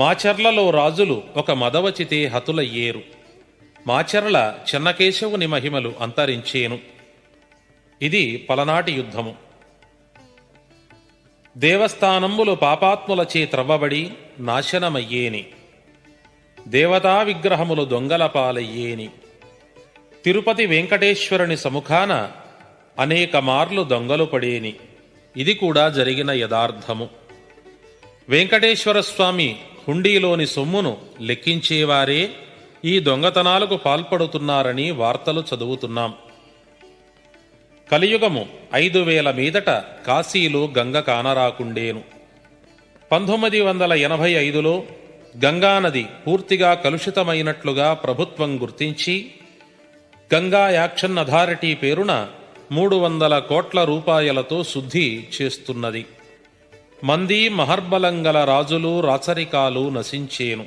మాచర్లలో రాజులు ఒక మదవచితే హతులయ్యేరు మాచర్ల చెన్నకేశవుని మహిమలు అంతరించేను. ఇది పలనాటి యుద్ధము. దేవస్థానంబులు పాపాత్ములచే త్రవ్వబడి నాశనమయ్యేని. దేవతా విగ్రహములు దొంగల పాలయ్యేని. తిరుపతి వెంకటేశ్వరుని సముఖాన అనేక మార్లు దొంగలు పడేని. ఇది కూడా జరిగిన యథార్థము. వెంకటేశ్వర స్వామి హుండీలోని సొమ్మును లెక్కించేవారే ఈ దొంగతనాలకు పాల్పడుతున్నారని వార్తలు చదువుతున్నాం. కలియుగము ఐదు వేల మీదట కాశీలో గంగ కానరాకుండేను. పంతొమ్మిది వందల ఎనభై ఐదులో గంగానది పూర్తిగా కలుషితమైనట్లుగా ప్రభుత్వం గుర్తించి గంగా యాక్షన్ అథారిటీ పేరున మూడు వందల కోట్ల రూపాయలతో శుద్ధి చేస్తున్నది. మంది మహర్బలంగల రాజులు రాచరికాలు నశించేను.